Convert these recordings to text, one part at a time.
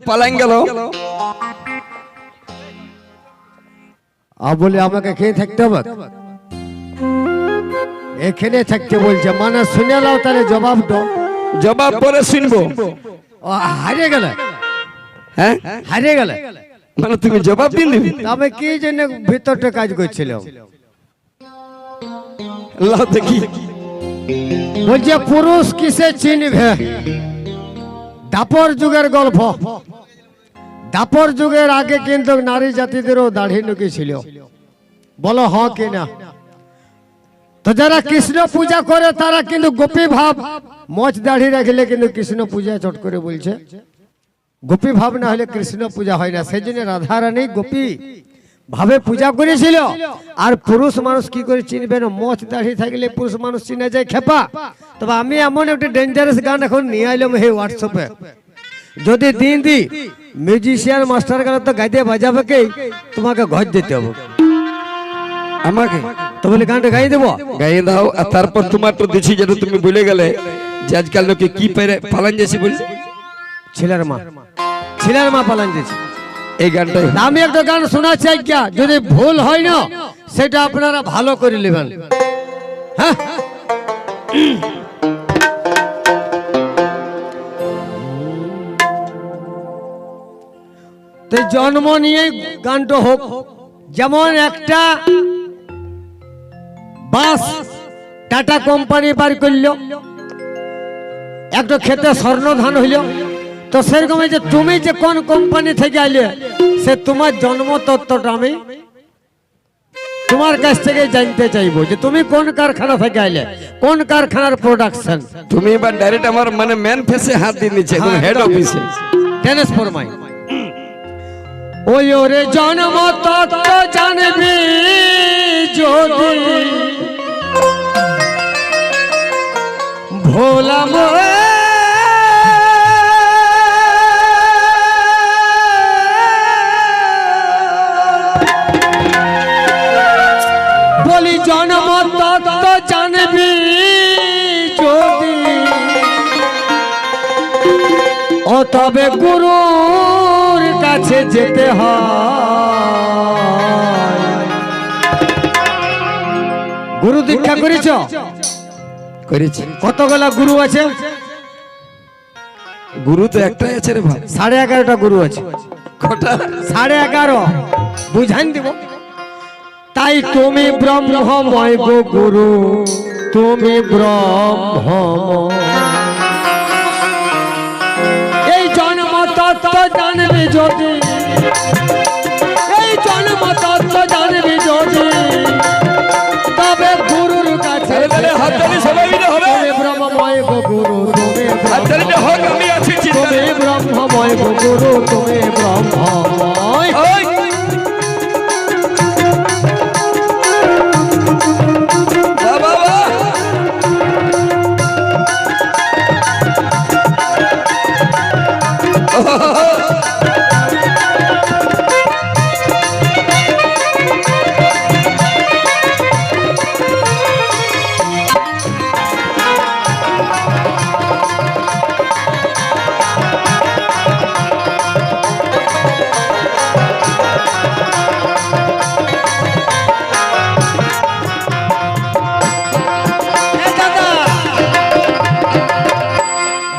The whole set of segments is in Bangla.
পালাইন গেল। বলে আমাকে খেয়ে থাকতে হবে? এখানে থাকতে বলছে মানে শুনে নাও তাহলে জবাব দাও। জবাব পরে শুনব। ও হারিয়ে গেলে? হ্যাঁ? হারিয়ে গেলে? মানে তুমি জবাব দিন দিবি তবে কি জন্য ভিতরটা কাজ করছিল? দেখি। বলছে পুরুষ কিসে চিনবে? দাপর যুগের গল্প। দাপর যুগের আগে কিন্তু নারী জাতিদেরও দাড়ি লুকি ছিল বলো, হ কি না? তো যারা কৃষ্ণ পূজা করে, তারা কিন্তু গোপী ভাব। মচ দাড়ি রাখলে কিন্তু কৃষ্ণ পূজা চট করে বলছে। গোপী ভাব না হলে কৃষ্ণ পূজা হয় না। সেই জন্য রাধারানী গোপী। ভাবে পূজা করেছিল। আর পুরুষ মানুষ কি করে চিনবে না? মচ দাড়ি থাকলে পুরুষ মানুষ চিনে যায় খেপা। তবে আমি এমন একটা ডেঞ্জারাস গান এখন নিয়ে আইলাম হে হোয়াটসঅ্যাপে যদি দিন দি মিউজিশিয়ান মাস্টার গেলে তো গাইতে বাজাবে কে? তোমাকে ঘর দিতে হবে। আমাকে? তো বলে গানটা গাই দেবো? গাইয়ে দাও আর তারপর তোমার তো দিছি যেটা তুমি ভুলে গেলে যে আজকাল লোকে কি পেরে পালান যাচ্ছে বলছে। ছেলের মা। ছেলের মা পালান এই গানটাই আমি একটা গান শোনাচ্ছি আজ্ঞা, যদি ভুল হয় না, সেটা আপনারা ভালো করে নেবেন। হ্যাঁ? তো জন্ম নিয়ে গানটা হোক, যেমন একটা বাস টাটা কোম্পানি বার করল, একটা খেতে স্বর্ণ ধান হইল তো সেরকম যে তুমি যে কোন কোম্পানি থেকে আইলে সে তোমার জন্ম তত্ত্বটা আমি তোমার কাছ থেকে জানতে চাইব যে তুমি কোন কারখানা থেকে আইলে কোন কারখানার প্রোডাকশন তুমি এবার ডাইরেক্ট আমার মানে ম্যান ফেসে হাত দিয়ে নিচ্ছে একদম হ্যাঁ, হেড একদম। অফিসে ট্রান্সফরমাই ওই ওরে জন্ম তত্ত্ব জানবি যদি ভোলাম বলি তবে গুরুর কাছে যেতে হয়। গুরু দীক্ষা করেছ? করেছি। কতগুলা গুরু আছে? গুরু তো একটাই আছে রে ভাই। সাড়ে এগারোটা গুরু আছে। কটা? সাড়ে এগারো। বুঝান দিব? তাই তুমি ব্রহ্মময় গো গুরু তুমি ব্রহ্মময়। জানবি যদি। এই জন্ম তত্ত্ব জানবে যদি। তবে গুরুর কাছে ব্রহ্মময় গুরু তুমি ব্রহ্মময় গুরু তুমি ব্রহ্মময়।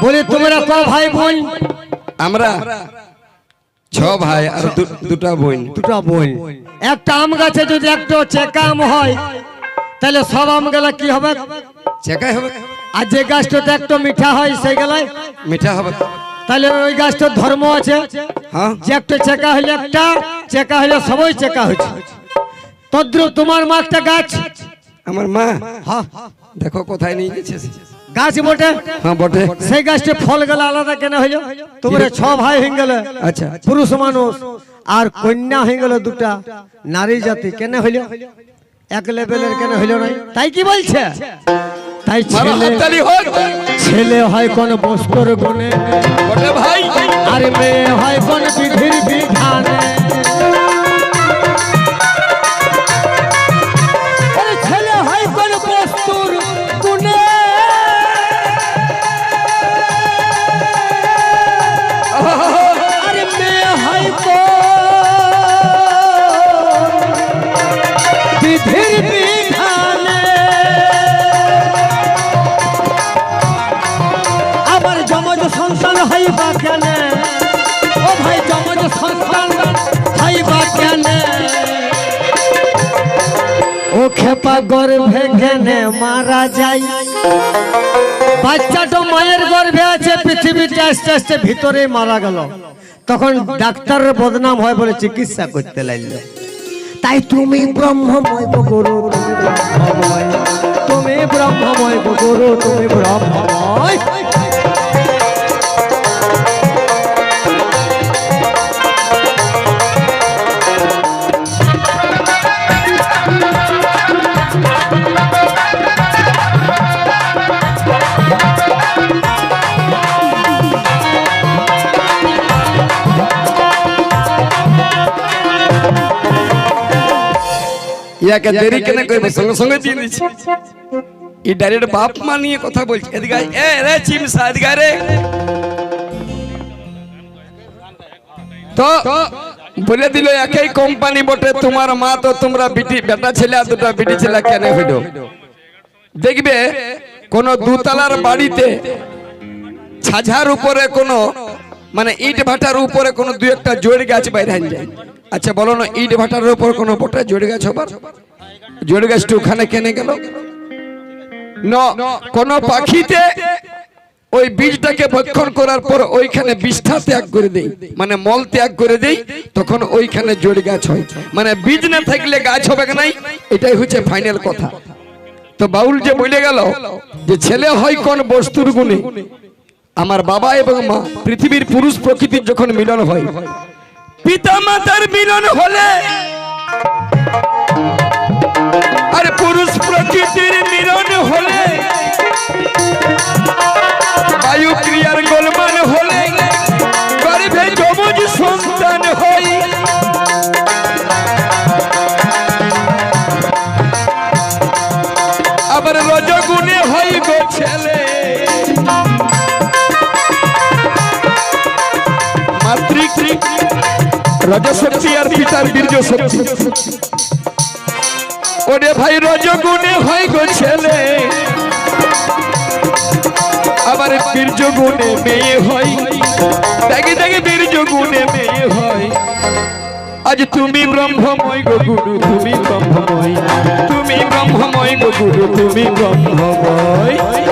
বলি তোমরা ক ভাই বোন আমরা ছ ভাই আর দুটা বোন। দুটো বোন। একটা আম গাছে যদি একটা চেকা আম হয় তাহলে সব আম গেলা কি হবে? চেকাই হবে। আর যে গাছটাতে একটা মিঠা হয় সেই গেলায় মিঠা হবে। তাহলে ওই গাছটার ধর্ম আছে। হ্যাঁ। যে একটা চেকা হইলে একটা চেকা হইলে সবই চেকা হচ্ছে তদ্রু তোমার মা একটা গাছ? আমার মা? হ্যাঁ, দেখো কোথায় নিয়ে গেছে। গাছ বটে? হ্যাঁ বটে। সেই গাছটা ফল গেলে আলাদা কেন হইল? তোমরা ছ ভাই হয়ে গেলে আচ্ছা। পুরুষ মানুষ আর কন্যা হয়ে গেল দুটা নারী জাতি কেন হইল? এক লেভেলের কেন হইল নাই? তাই কি বলছে? তাই ছেলে ছেলে হয় কোন বস্তুর গুণে বটে ভাই। আর মেয়ে হয় কোন বিধির বিধানে বিধির বিধানে। আমার যমজ সন্তান হইবা কেন? ও ভাই, যমজ সন্তান হইবা কেন? ও খেপা গর্ভে কেনে মারা যায় বাচ্চাটা মায়ের গর্ভে আছে পৃথিবীতে আস্তে আস্তে ভিতরে মারা গেল। তখন ডাক্তারের বদনাম হয় বলে চিকিৎসা করতে লাগল। তাই তুমি ব্রহ্মময় গুরু তুমি ব্রহ্মময়। তুমি ব্রহ্মময় গুরু তুমি ব্রহ্মময়। ইয়াকে দেরি কেন করবে সঙ্গে সঙ্গে দিয়ে দিচ্ছি এই ডাইরেক্ট বাপ মা নিয়ে কথা বলছে। এদিকে এ রে চিমসা এদিকে রে। তো বলে দিল একই কোম্পানি বটে তোমার মা তো তোমরা বিটি বেটা ছেলে আর দুটা বিটি ছেলে কেন হইল? দেখবে কোন দুতলার বাড়িতে ছাঝার উপরে কোনো মানে ইট ভাটার উপরে কোনো দু একটা জোড় গাছ বাইরে যায় আচ্ছা বলো না, ইট ভাটার উপর কোনো বটা? জোড় গাছ জোড় গাছটা ওখানে কেনে গেল? কোন পাখিতে ওই বীজটাকে ভক্ষণ করার পর ওইখানে বিষ্ঠা ত্যাগ করে দেই। মানে মল ত্যাগ করে দেই, তখন ওইখানে জোড় গাছ হয়। মানে বীজ না থাকলে গাছ হবে নাই? এটাই হচ্ছে ফাইনাল কথা। তো বাউল যে বলে গেল যে ছেলে হয় কোন বস্তুর গুণে? আমার বাবা এবং মা পৃথিবীর পুরুষ প্রকৃতির যখন মিলন হয় পিতা মাতার মিলন হলে। আর পুরুষ প্রকৃতির মিলন হলে। বায়ু ক্রিয়ার রজশক্তি আর পিতার বীর্য শক্তি। ওরে ভাই রজগুণে হয় গো ছেলে। আবার বীর্য গুণে মেয়ে হয়। দেখে দেখে বীর্য গুণে মেয়ে হয়। আজ তুমি ব্রহ্মময় গো গুরু, তুমি ব্রহ্মময়। তুমি ব্রহ্মময় গো গুরু, তুমি ব্রহ্মময়।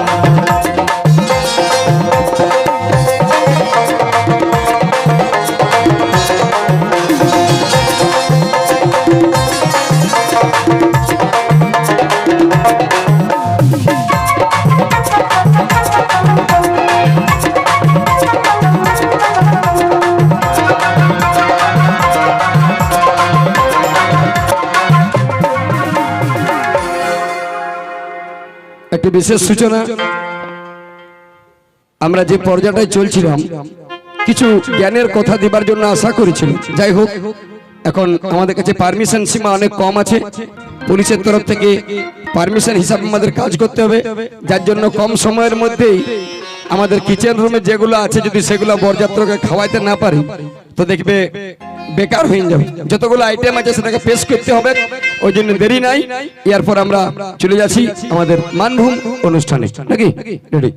একটি বিশেষ সূচনা। আমরা যে পর্যায়টায় চলছিলাম, কিছু জ্ঞানের কথা দিবার জন্য আশা করেছিল। যাই হোক, এখন আমাদের কাছে পারমিশন সীমা অনেক কম আছে। পুলিশের তরফ থেকে পারমিশন হিসাবে আমাদের কাজ করতে হবে। যার জন্য কম সময়ের মধ্যেই আমাদের কিচেন রুমে যেগুলো আছে, যদি সেগুলো বরযাত্রকে খাওয়াইতে না পারি, তো দেখবে বেকার হয়ে যাবে। যতগুলো আইটেম আছে সেটাকে পেশ করতে হবে, ওই জন্য দেরি নাই। এরপর আমরা চলে যাচ্ছি আমাদের মানভূম অনুষ্ঠানে। নাকি? রেডি